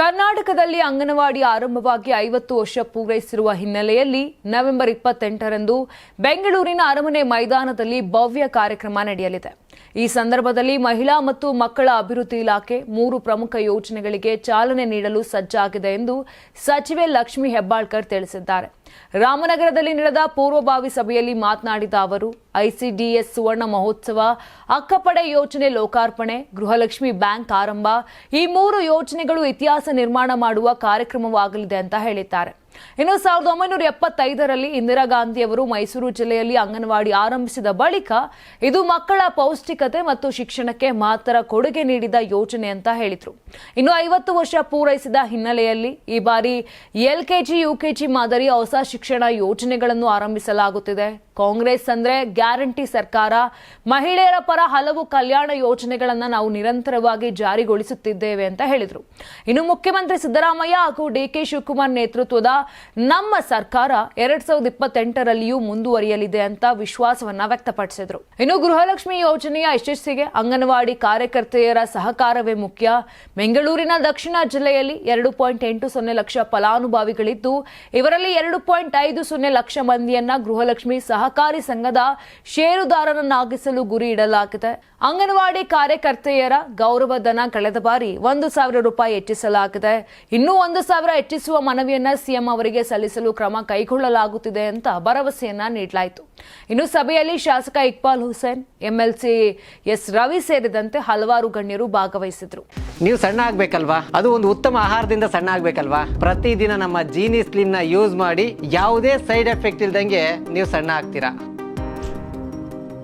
ಕರ್ನಾಟಕದಲ್ಲಿ ಅಂಗನವಾಡಿ ಆರಂಭವಾಗಿ ಐವತ್ತು ವರ್ಷ ಪೂರೈಸಿರುವ ಹಿನ್ನೆಲೆಯಲ್ಲಿ ನವೆಂಬರ್ ಇಪ್ಪತ್ತೆಂಟರಂದು ಬೆಂಗಳೂರಿನ ಅರಮನೆ ಮೈದಾನದಲ್ಲಿ ಭವ್ಯ ಕಾರ್ಯಕ್ರಮ ನಡೆಯಲಿದೆ. ಈ ಸಂದರ್ಭದಲ್ಲಿ ಮಹಿಳಾ ಮತ್ತು ಮಕ್ಕಳ ಅಭಿವೃದ್ಧಿ ಇಲಾಖೆ ಮೂರು ಪ್ರಮುಖ ಯೋಜನೆಗಳಿಗೆ ಚಾಲನೆ ನೀಡಲು ಸಜ್ಜಾಗಿದೆ ಎಂದು ಸಚಿವೆ ಲಕ್ಷ್ಮಿ ಹೆಬ್ಬಾಳ್ಕರ್ ತಿಳಿಸಿದ್ದಾರೆ. ರಾಮನಗರದಲ್ಲಿ ನಡೆದ ಪೂರ್ವಭಾವಿ ಸಭೆಯಲ್ಲಿ ಮಾತನಾಡಿದ ಅವರು, ಐಸಿಡಿಎಸ್ ಸುವರ್ಣ ಮಹೋತ್ಸವ, ಅಕ್ಕಪಡೆ ಯೋಜನೆ ಲೋಕಾರ್ಪಣೆ, ಗೃಹಲಕ್ಷ್ಮಿ ಬ್ಯಾಂಕ್ ಆರಂಭ, ಈ ಮೂರು ಯೋಜನೆಗಳು ಇತಿಹಾಸ ನಿರ್ಮಾಣ ಮಾಡುವ ಕಾರ್ಯಕ್ರಮವಾಗಲಿದೆ ಅಂತ ಹೇಳಿದ್ದಾರೆ. ಇನ್ನು ಸಾವಿರದ ಒಂಬೈನೂರ ಎಪ್ಪತ್ತೈದರಲ್ಲಿ ಇಂದಿರಾ ಗಾಂಧಿ ಅವರು ಮೈಸೂರು ಜಿಲ್ಲೆಯಲ್ಲಿ ಅಂಗನವಾಡಿ ಆರಂಭಿಸಿದ ಬಳಿಕ ಇದು ಮಕ್ಕಳ ಪೌಷ್ಟಿಕತೆ ಮತ್ತು ಶಿಕ್ಷಣಕ್ಕೆ ಮಾತ್ರ ಕೊಡುಗೆ ನೀಡಿದ ಯೋಜನೆ ಅಂತ ಹೇಳಿದರು. ಇನ್ನು ಐವತ್ತು ವರ್ಷ ಪೂರೈಸಿದ ಹಿನ್ನೆಲೆಯಲ್ಲಿ ಈ ಬಾರಿ ಎಲ್ಕೆಜಿ ಯುಕೆಜಿ ಮಾದರಿಯ ಹೊಸ ಶಿಕ್ಷಣ ಯೋಜನೆಗಳನ್ನು ಆರಂಭಿಸಲಾಗುತ್ತಿದೆ. ಕಾಂಗ್ರೆಸ್ ಅಂದ್ರೆ ಗ್ಯಾರಂಟಿ ಸರ್ಕಾರ. ಮಹಿಳೆಯರ ಪರ ಹಲವು ಕಲ್ಯಾಣ ಯೋಜನೆಗಳನ್ನ ನಾವು ನಿರಂತರವಾಗಿ ಜಾರಿಗೊಳಿಸುತ್ತಿದ್ದೇವೆ ಅಂತ ಹೇಳಿದರು. ಇನ್ನು ಮುಖ್ಯಮಂತ್ರಿ ಸಿದ್ದರಾಮಯ್ಯ ಹಾಗೂ ಡಿಕೆ ಶಿವಕುಮಾರ್ ನೇತೃತ್ವದ ನಮ್ಮ ಸರ್ಕಾರ ಎರಡ್ ಸಾವಿರದ ಇಪ್ಪತ್ತೆಂಟರಲ್ಲಿಯೂ ಮುಂದುವರಿಯಲಿದೆ ಅಂತ ವಿಶ್ವಾಸವನ್ನ ವ್ಯಕ್ತಪಡಿಸಿದ್ರು. ಇನ್ನು ಗೃಹಲಕ್ಷ್ಮಿ ಯೋಜನೆಯ ಯಶಸ್ಸಿಗೆ ಅಂಗನವಾಡಿ ಕಾರ್ಯಕರ್ತೆಯರ ಸಹಕಾರವೇ ಮುಖ್ಯ. ಬೆಂಗಳೂರಿನ ದಕ್ಷಿಣ ಜಿಲ್ಲೆಯಲ್ಲಿ ಎರಡು ಪಾಯಿಂಟ್ ಎಂಟು ಸೊನ್ನೆ ಲಕ್ಷ ಫಲಾನುಭವಿಗಳಿದ್ದು, ಇವರಲ್ಲಿ ಎರಡು ಪಾಯಿಂಟ್ ಐದು ಸೊನ್ನೆ ಲಕ್ಷ ಮಂದಿಯನ್ನ ಗೃಹಲಕ್ಷ್ಮಿ ಸಹಕಾರಿ ಸಂಘದ ಷೇರುದಾರರನ್ನಾಗಿಸಲು ಗುರಿ ಇಡಲಾಗಿದೆ. ಅಂಗನವಾಡಿ ಕಾರ್ಯಕರ್ತೆಯರ ಗೌರವಧನ ಕಳೆದ ಬಾರಿ ಒಂದು ಸಾವಿರ ರೂಪಾಯಿ ಹೆಚ್ಚಿಸಲಾಗಿದೆ. ಇನ್ನೂ ಒಂದು ಸಾವಿರ ಹೆಚ್ಚಿಸುವ ಮನವಿಯನ್ನ ಅವರಿಗೆ ಸಲ್ಲಿಸಲು ಕ್ರಮ ಕೈಗೊಳ್ಳಲಾಗುತ್ತಿದೆ ಅಂತ ಭರವಸೆಯನ್ನ ನೀಡಲಾಯಿತು. ಇನ್ನು ಸಭೆಯಲ್ಲಿ ಶಾಸಕ ಇಕ್ಬಾಲ್ ಹುಸೇನ್, ಎಂಎಲ್ಸಿ ಎಸ್ ರವಿ ಸೇರಿದಂತೆ ಹಲವಾರು ಗಣ್ಯರು ಭಾಗವಹಿಸಿದ್ರು. ನೀವು ಸಣ್ಣ ಆಗ್ಬೇಕಲ್ವಾ? ಅದು ಒಂದು ಉತ್ತಮ ಆಹಾರದಿಂದ ಸಣ್ಣ ಆಗ್ಬೇಕಲ್ವಾ? ಪ್ರತಿದಿನ ನಮ್ಮ ಜೀನಿ ಸ್ಲಿಮ್ನ ಯೂಸ್ ಮಾಡಿ ಯಾವುದೇ ಸೈಡ್ ಎಫೆಕ್ಟ್ ಇಲ್ದಂಗೆ ನೀವು ಸಣ್ಣ ಆಗ್ತೀರಾ?